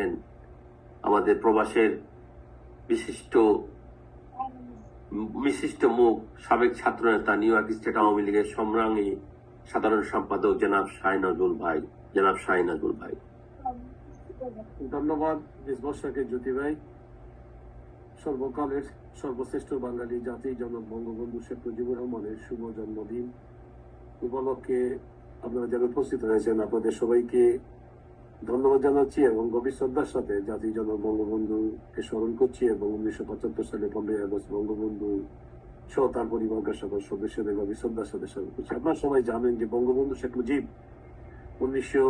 ছিলেন আমাদের প্রবাসের বিশিষ্ট বিশিষ্ট মুখ, সাবেক ছাত্রনেতা নিউ ইয়র্ক স্টেট আওয়ামী লীগের সংগ্রামী সাধারণ সম্পাদক জনাব শাহিনাজুল ভাই, জনাব শাহিনাজুল ভাই। ধন্যবাদ দেশবর্ষাকে জ্যোতি ভাই। সর্বকালের সর্বশ্রেষ্ঠ বাঙালি জাতি জনক বঙ্গবন্ধু শেখ মুজিবুর রহমানের শুভ জন্মদিন। উপলক্ষে আপনারা যারা উপস্থিত হয়েছেন আপনাদের সবাইকে ধন্যবাদ জানাচ্ছি এবং গভীর শ্রদ্ধার সাথে জাতি জনক বঙ্গবন্ধুকে স্মরণ করছি এবং উনিশশো পঁচাত্তর সালে পনেরোই আগস্ট বঙ্গবন্ধু সহ তার পরিবারকে সকল সদস্যদের গভীর শ্রদ্ধার সাথে স্মরণ করছি। আপনারা সবাই জানেন যে বঙ্গবন্ধু শেখ মুজিব উনিশশো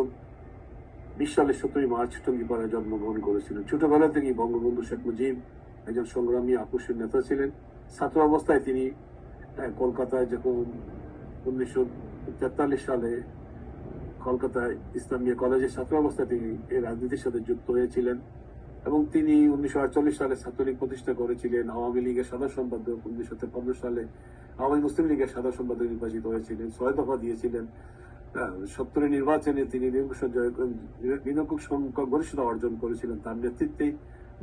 বিশ সালের সতেরোই মার্চ টঙ্গিপাড়ায় জন্মগ্রহণ করেছিলেন। ছোটবেলা থেকেই বঙ্গবন্ধু শেখ মুজিব একজন সংগ্রামী আপুষের নেতা ছিলেন। ছাত্র অবস্থায় তিনি কলকাতায় যখন উনিশশো তেতাল্লিশ সালে কলকাতায় ইসলামিয়া কলেজের ছাত্র অবস্থায় তিনি এই রাজনীতির সাথে যুক্ত হয়েছিলেন এবং তিনি উনিশশো আটচল্লিশ সালে ছাত্রলীগ প্রতিষ্ঠা করেছিলেন। আওয়ামী লীগের সাধারণ সম্পাদক উনিশশো তেপান্ন সালে আওয়ামী মুসলিম লীগের সাধারণ সম্পাদক নির্বাচিত হয়েছিলেন। ছয় দফা দিয়েছিলেন। সত্তরের নির্বাচনে তিনি নিরঙ্কুশ সংখ্যক গরিষ্ঠতা অর্জন করেছিলেন। তার নেতৃত্বে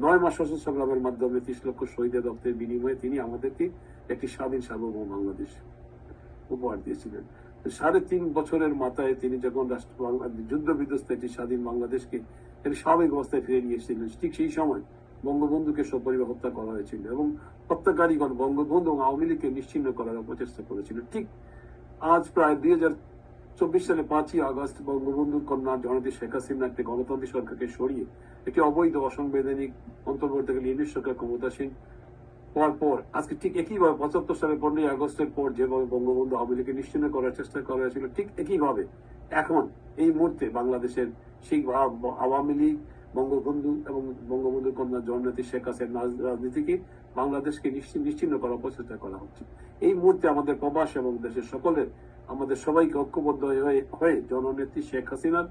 নয় মাস সশস্ত্র সংগ্রামের মাধ্যমে ত্রিশ লক্ষ শহীদের রক্তের বিনিময়ে তিনি আমাদেরকে একটি স্বাধীন সার্বভৌম বাংলাদেশ উপহার দিয়েছিলেন। সাড়ে তিন বছরের মাথায় তিনি যখন রাষ্ট্র যুদ্ধ বিধ্বস্ত একটি স্বাধীন বাংলাদেশকে একটি স্বাভাবিক অবস্থায় ফিরে নিয়ে এসেছিলেন, ঠিক সেই সময় বঙ্গবন্ধুকে সপরিবার হত্যা করা হয়েছিল এবং হত্যাকারীগণ বঙ্গবন্ধু এবং আওয়ামী লীগকে নিশ্চিন্ন করার অপচেষ্টা করেছিল। ঠিক আজ প্রায় দুই হাজার চব্বিশ সালে পাঁচই আগস্ট বঙ্গবন্ধুর কন্যা জনতি শেখ হাসিনা একটি গণতান্ত্রিক সরকারকে সরিয়ে একটি অবৈধ অসাংবিধানিক অন্তর্বর্তীকালীন সরকার ক্ষমতাসীন হওয়ার পর, আজকে ঠিক একইভাবে পঁচাত্তর সালের পনেরোই আগস্টের পর যেভাবে বঙ্গবন্ধু আওয়ামী লীগকে নিশ্চিন্ন করার চেষ্টা করা হয়েছিল, ঠিক একইভাবে এখন এই মুহূর্তে বাংলাদেশের সেই আওয়ামী লীগ, বঙ্গবন্ধু এবং বঙ্গবন্ধুর কন্যা জননেত্রী শেখ হাসিনার রাজ- রাজনীতিকে বাংলাদেশকে নিশ্চিন্ন করার প্রচেষ্টা করা হচ্ছে। এই মুহূর্তে আমাদের প্রবাস এবং দেশের সকলের, আমাদের সবাইকে ঐক্যবদ্ধ হয়ে হয়ে জননেত্রী শেখ হাসিনার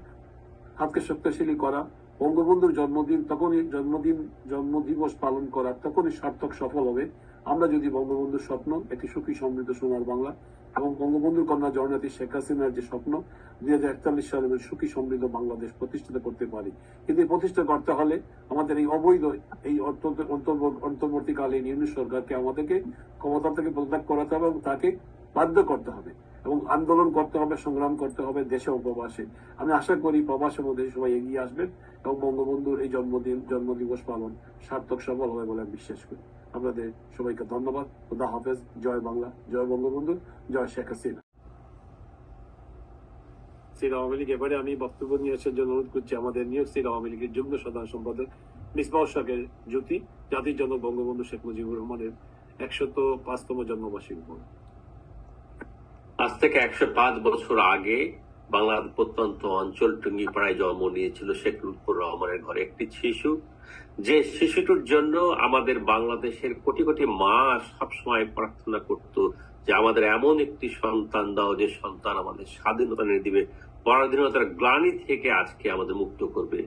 হাতকে শক্তিশালী করা বঙ্গবন্ধুর জন্মদিন তখনই জন্মদিন, জন্মদিবস পালন করা তখনই সার্থক সফল হবে। আমরা যদি বঙ্গবন্ধুর স্বপ্ন, একটি সুখী সমৃদ্ধ সোনার বাংলা এবং বঙ্গবন্ধুর কন্যা জননেত্রী শেখ হাসিনার যে স্বপ্ন, দুই হাজার একচল্লিশ সালে সুখী সমৃদ্ধ বাংলাদেশ প্রতিষ্ঠিত করতে পারি। কিন্তু এই প্রতিষ্ঠা করতে হলে আমাদের এই অবৈধ, এই অন্তর্ব- অন্তর্ব- অন্তর্বর্তীকালীন ইউনিট সরকারকে আমাদেরকে ক্ষমতা থেকে পদত্যাগ করাতে হবে এবং তাকে বাধ্য করতে হবে এবং আন্দোলন করতে হবে, সংগ্রাম করতে হবে দেশে ও প্রবাসে। আমি আশা করি প্রবাসের মধ্যে সবাই এগিয়ে আসবেন এবং বঙ্গবন্ধুর এই জন্মদিন, জন্মদিবস পালন সার্থক সফল হবে বলে বিশ্বাস করি। আপনাদের সবাইকে ধন্যবাদ খুদা হাফেজ। জয় বাংলা, জয় বঙ্গবন্ধু, জয় শেখ হাসিনা। সির আওয়ামী লীগ, এবারে আমি বক্তব্য নিয়ে আসার জন্য অনুরোধ করছি, আমাদের ইয়র্ক সির আওয়ামী লীগের যুগ্ম সাধারণ সম্পাদক মিসবাহ জ্যোতি জাতির জন্য বঙ্গবন্ধু শেখ মুজিবুর রহমানের একশত পাঁচতম জন্মবার্ষিকী উপলক্ষে। আজ থেকে একশো পাঁচ বছর আগে বাংলার প্রত্যন্ত অঞ্চল টুঙ্গিপাড়ায় জন্ম নিয়েছিল শেখ লুৎফুর রহমানের ঘরে একটি শিশু। যে শিশুটির জন্য আমাদের বাংলাদেশের কোটি কোটি মা সবসময় প্রার্থনা করত যে আমাদের এমন একটি সন্তান দাও যে সন্তান আমাদের স্বাধীনতা এনে দিবে পরাধীনতার গ্লানি থেকে আজকে আমাদের মুক্ত করবে।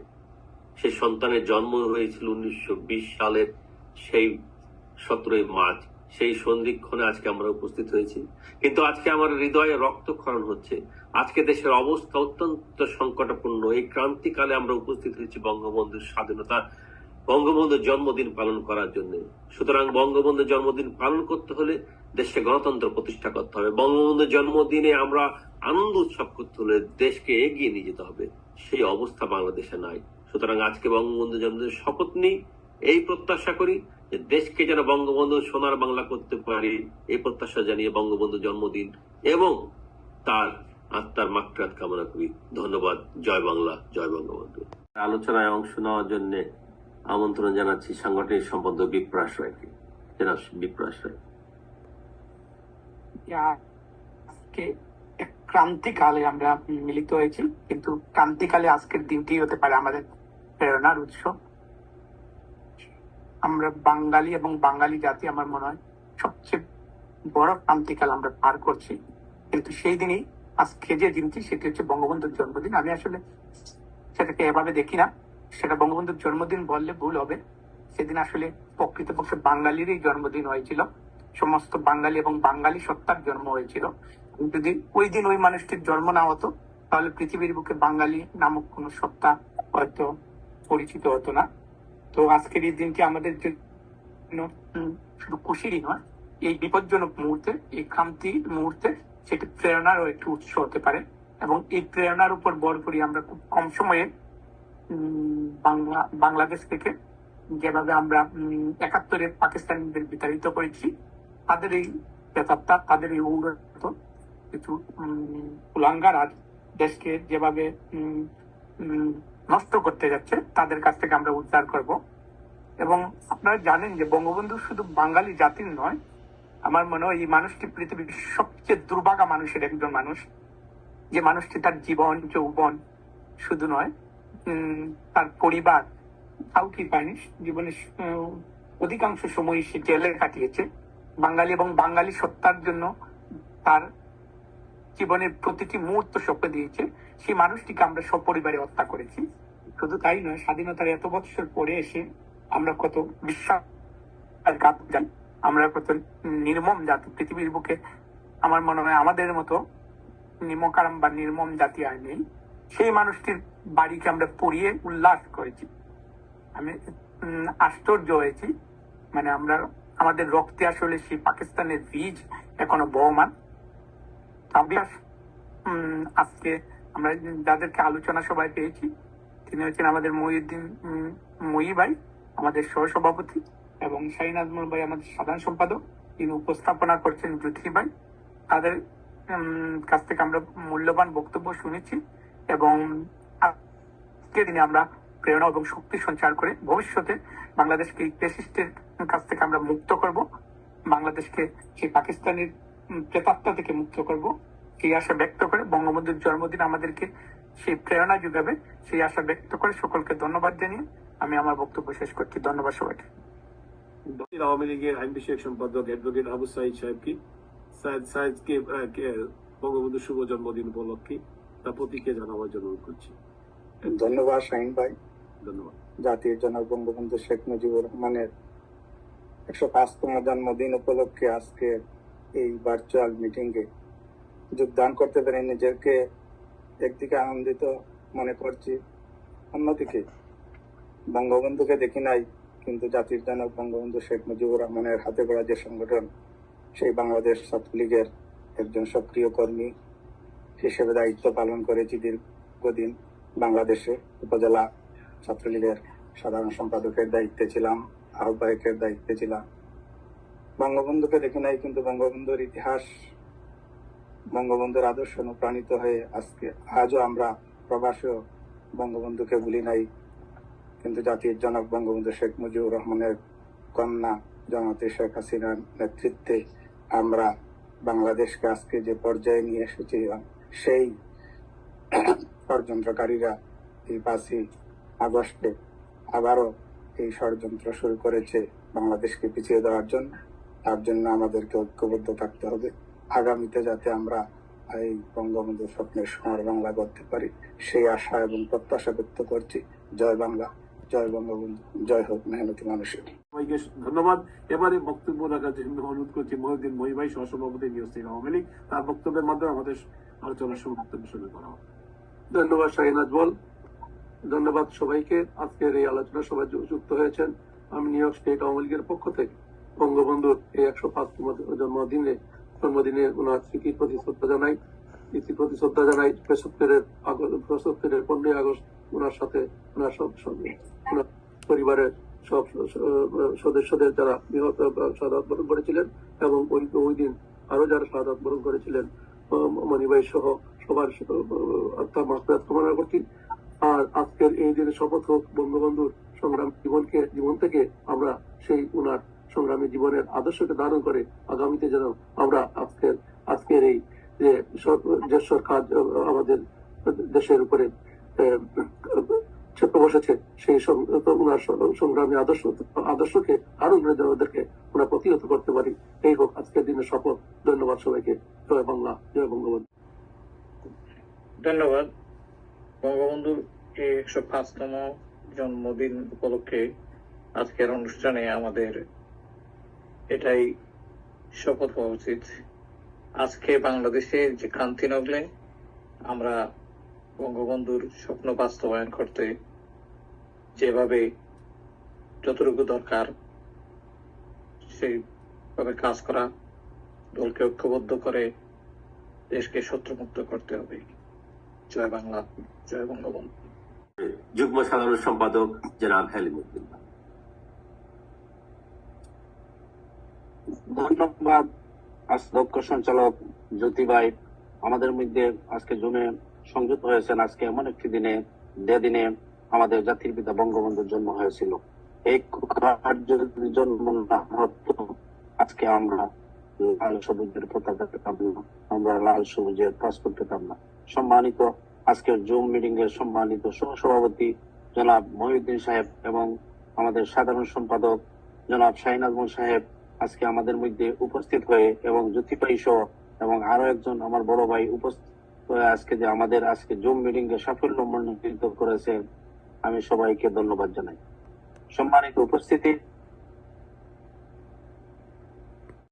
সেই সন্তানের জন্ম হয়েছিল উনিশশো বিশ সালের সেই সতেরোই মার্চ। সেই সন্ধিক্ষণে আজকে আমরা উপস্থিত হয়েছি। কিন্তু আজকে আমার হৃদয়ে রক্তক্ষরণ হচ্ছে। আজকে দেশের অবস্থা অত্যন্ত সংকটাপূর্ণ। এই ক্রান্তিকালে আমরা উপস্থিত হয়েছি বঙ্গবন্ধুর স্বাধীনতা বঙ্গবন্ধুর জন্মদিন পালন করার জন্য। সুতরাং বঙ্গবন্ধুর জন্মদিন পালন করতে হলে দেশে গণতন্ত্র প্রতিষ্ঠা করতে হবে। বঙ্গবন্ধুর জন্মদিনে আমরা আনন্দ উৎসব করতে হলে দেশকে এগিয়ে নিয়ে যেতে হবে। সেই অবস্থা বাংলাদেশে নাই। সুতরাং আজকে বঙ্গবন্ধু জন্মদিনের শপথ নিই। এই প্রত্যাশা করি দেশকে যেন বঙ্গবন্ধু সোনার বাংলা করতে পারি এই প্রত্যাশা জানিয়ে বঙ্গবন্ধু জন্মদিন এবং তার আত্মার মাকড়াত কামনা করি। ধন্যবাদ। জয় বাংলা, জয় বঙ্গবন্ধু। আলোচনায় অংশ নেওয়ার জন্য আমন্ত্রণ জানাচ্ছি সাংগঠনিক সম্পাদক বিপ্রাস রায়কে। জনাব বিপ্রাস রায়। ক্রান্তিকালে আমরা মিলিত হয়েছি, কিন্তু ক্রান্তিকালে আজকের দিনটি হতে পারে আমাদের প্রেরণার উৎস। আমরা বাঙালি এবং বাঙালি জাতি, আমার মনে হয় সবচেয়ে বড় ক্রান্তিকাল আমরা পার করছি। কিন্তু সেই দিনই, আজকে যে দিনটি, সেটি হচ্ছে বঙ্গবন্ধুর জন্মদিন। আমি আসলে সেটাকে এভাবে দেখি না। সেটা বঙ্গবন্ধুর জন্মদিন বললে ভুল হবে। সেদিন আসলে প্রকৃতপক্ষে বাঙালিরই জন্মদিন হয়েছিল। সমস্ত বাঙালি এবং বাঙালি সত্তার জন্ম হয়েছিল। যদি ওই দিন ওই মানুষটির জন্ম না হতো, তাহলে পৃথিবীর বুকে বাঙালি নামক কোন সত্তা হয়তো পরিচিত হতো না। তো আজকের এই দিনটি আমাদের জন্য শুধু খুশিরই নয় এই বিপজ্জনক মুহূর্তে এই খামতি মুহূর্তে সেটি প্রেরণারও একটি উৎস হতে পারে এবং এই প্রেরণার উপর বল করি আমরা খুব কম সময়ে বাংলা বাংলাদেশ থেকে যেভাবে আমরা একাত্তরে পাকিস্তানিদের বিতাড়িত করেছি তাদের এই প্রেতাত্মা তাদের এই উগ্রত কিছু উম, কুলাঙ্গার আজ দেশকে যেভাবে নষ্ট করতে যাচ্ছে, তাদের কাছ থেকে আমরা উদ্ধার করব। এবং আপনারা জানেন যে বঙ্গবন্ধু শুধু বাঙালি জাতির নয়, আমার মনে হয় এই মানুষটি পৃথিবীর সবচেয়ে দুর্ভাগা মানুষের একজন মানুষ। যে মানুষটি তার জীবন, যৌবন শুধু নয় তার পরিবার কাউকে পায়নি জীবনের অধিকাংশ সময় সে জেলে কাটিয়েছে। বাঙালি এবং বাঙালি সত্তার জন্য তার জীবনের প্রতিটি মুহূর্ত সঁপে দিয়েছে, সেই মানুষটিকে আমরা সপরিবারে হত্যা করেছি। শুধু তাই নয়, স্বাধীনতার এত বছর পরে এসে আমরা কত বিশ্বাসঘাত জানি আমরা কত নির্মম জাতি, পৃথিবীর বুকে আমার মনে হয় আমাদের মতো নিমকারাম বা নির্মম জাতি আর নেই। সেই মানুষটির বাড়িকে আমরা পড়িয়ে উল্লাস করেছি। আমি আশ্চর্য হয়েছি। মানে আমরা, আমাদের রক্তে আসলে সেই পাকিস্তানের বীজ এখনও বহমান। উম, আজকে আমরা যাদেরকে আলোচনা সভায় পেয়েছি তিনি হচ্ছেন আমাদের মহিউদ্দিন মহি ভাই আমাদের সহসভাপতি এবং শাহিন আজমল ভাই আমাদের সাধারণ সম্পাদক। তিনি উপস্থাপনা করছেন জ্যোতি ভাই। তাদের কাছ থেকে আমরা মূল্যবান বক্তব্য শুনেছি এবং আজকে দিনে আমরা প্রেরণা এবং শক্তি সঞ্চার করে ভবিষ্যতে বাংলাদেশকে এই পেসিস্টের কাছ থেকে আমরা মুক্ত করব। বাংলাদেশকে সেই পাকিস্তানের প্রেতাত্মা থেকে মুক্ত করব। সেই আশা ব্যক্ত করে বঙ্গবন্ধুর জন্মদিন আমাদেরকে সেই প্রেরণা যোগাবে। সেই আশা ব্যক্ত করে সকলকে ধন্যবাদ জানিয়ে আমি আমার বক্তব্য শেষ করছি। ধন্যবাদ সবাইকে। দক্ষিণ আওয়ামী লীগের আইন বিষয়ক সম্পাদক অ্যাডভোকেট আবু সাইদ সাহেবকে সাইদ সাইদকে বঙ্গবন্ধু শুভ জন্মদিন উপলক্ষে তার প্রতিক্রিয়া জানাবার জন্য করছি। ধন্যবাদ শাহিন ভাই। ধন্যবাদ। জাতির জনক বঙ্গবন্ধু শেখ মুজিবুর রহমানের একশো পাঁচতম জন্মদিন উপলক্ষে আজকে এই ভার্চুয়াল মিটিং এ যোগদান করতে পেরে নিজেকে একদিকে আনন্দিত মনে করছি, অন্যদিকে বঙ্গবন্ধুকে দেখি নাই, কিন্তু জাতির জনক বঙ্গবন্ধু শেখ মুজিবুর রহমানের হাতে গড়া যে সংগঠন, সেই বাংলাদেশ ছাত্রলীগের একজন সক্রিয় কর্মী হিসেবে দায়িত্ব পালন করেছি দীর্ঘদিন বাংলাদেশে উপজেলা ছাত্রলীগের সাধারণ সম্পাদকের দায়িত্বে ছিলাম, আহ্বায়কের দায়িত্বে ছিলাম। বঙ্গবন্ধুকে দেখি নাই, কিন্তু বঙ্গবন্ধুর ইতিহাস, বঙ্গবন্ধুর আদর্শ অনুপ্রাণিত হয়ে আজকে, আজও আমরা প্রবাসেও বঙ্গবন্ধুকে ভুলি নাই। কিন্তু জাতির জনক বঙ্গবন্ধু শেখ মুজিবুর রহমানের কন্যা জনতি শেখ হাসিনার নেতৃত্বে আমরা বাংলাদেশকে আজকে যে পর্যায়ে নিয়ে এসেছিলাম সেই ষড়যন্ত্রকারীরা এই পাঁচই আগস্টে আবারও এই ষড়যন্ত্র শুরু করেছে বাংলাদেশকে পিছিয়ে দেওয়ার জন্য। তার জন্য আমাদেরকে ঐক্যবদ্ধ থাকতে হবে। আগামীতে যাতে আমরা এই বঙ্গবন্ধু স্বপ্নের সমর বাংলা করতে পারি সেই আশা এবং প্রত্যাশা ব্যক্ত করছি। জয় বাংলা জয় বঙ্গবন্ধু জয় হোক মেহনতি মানুষের। সবাইকে ধন্যবাদ। এবারে বক্তব্য রাখার জন্য অনুরোধ করছি মহিউদ্দিন মহি ভাই সহসভাপতি নিউজ আওয়ামী লীগ। তার বক্তব্যের মাধ্যমে আমাদের আলোচনার শুরু বক্তব্য শুরু করা হবে ধন্যবাদ শাহিন আজমল। ধন্যবাদ সবাইকে। আজকের এই আলোচনা সভায় যু- যুক্ত হয়েছেন। আমি নিউ ইয়র্ক স্টেট আওয়ামী লীগের পক্ষ থেকে। বঙ্গবন্ধুর এই একশো পাঁচতম জন্মদিনে জন্মদিনে ওনার স্মৃতির প্রতি শ্রদ্ধা জানাই স্মৃতির প্রতি শ্রদ্ধা জানাই পঁচাত্তরের পঁচাত্তরের পনেরোই আগস্ট ওনার সাথে, ওনার সব পরিবারের সব সদস্যদের যারা নিহত সাদাত বরণ করেছিলেন এবং ওই ওই দিন আরও যারা সাদাত বরণ করেছিলেন মণিবাই সহ সবার আত্মা মাত্রাত কামনা করছি। আর আজকের এই দিনে শপথ হোক বঙ্গবন্ধুর সংগ্রাম জীবনকে, জীবন থেকে আমরা সেই উনার সংগ্রামী জীবনের আদর্শকে ধারণ করে আগামীতে যেন আমরা আজকের আজকের এই যে যে সরকার আমাদের দেশের উপরে বসেছে, সেই সং- সংগ্রামী আদর্শ, আদর্শকে আরও ওদেরকে আমরা প্রতিহত করতে পারি। এই হোক আজকের দিনের শপথ। ধন্যবাদ সবাইকে। জয় বাংলা, জয় বঙ্গবন্ধু। ধন্যবাদ। বঙ্গবন্ধুর একশো পাঁচতম জন্মদিন উপলক্ষে আজকের অনুষ্ঠানে আমাদের এটাই শপথ হওয়া উচিত। আজকে বাংলাদেশের যে ক্রান্তি নগলে আমরা বঙ্গবন্ধুর স্বপ্ন বাস্তবায়ন করতে যেভাবে যতটুকু দরকার সেইভাবে কাজ করা, দলকে ঐক্যবদ্ধ করে দেশকে শত্রুমুক্ত করতে হবে। জয় বাংলা, জয় বঙ্গবন্ধু। যুগ্ম সাধারণ সম্পাদক জনাব হেলিমুদ্দিন। ধন্যবাদ আজ দক্ষ সঞ্চালক জ্যোতি ভাই আমাদের মধ্যে আজকে জুমে সংযুক্ত হয়েছেন। আজকে এমন একটি দিনে, যে দিনে আমাদের জাতির পিতা বঙ্গবন্ধুর জন্ম হয়েছিল। এই জন্ম না হতো আজকে আমরা লাল সবুজের পতাকা পেতাম না। আমরা লাল সবুজের পাসপোর্ট পেতাম না। সম্মানিত আজকের জুম মিটিং এর সম্মানিত সহসভাপতি জনাব মহিউদ্দিন সাহেব এবং আমাদের সাধারণ সম্পাদক জনাব শাহিন সাহেব আজকে আমাদের মধ্যে উপস্থিত হয়ে এবং জ্যোতিপাই সহ এবং আরও একজন আমার বড় ভাই উপস্থিত হয়ে আজকে যে আমাদের আজকে জুম মিটিং এ সাফল্য মনোনীত করেছেন, আমি সবাইকে ধন্যবাদ জানাই। সম্মানিত উপস্থিতি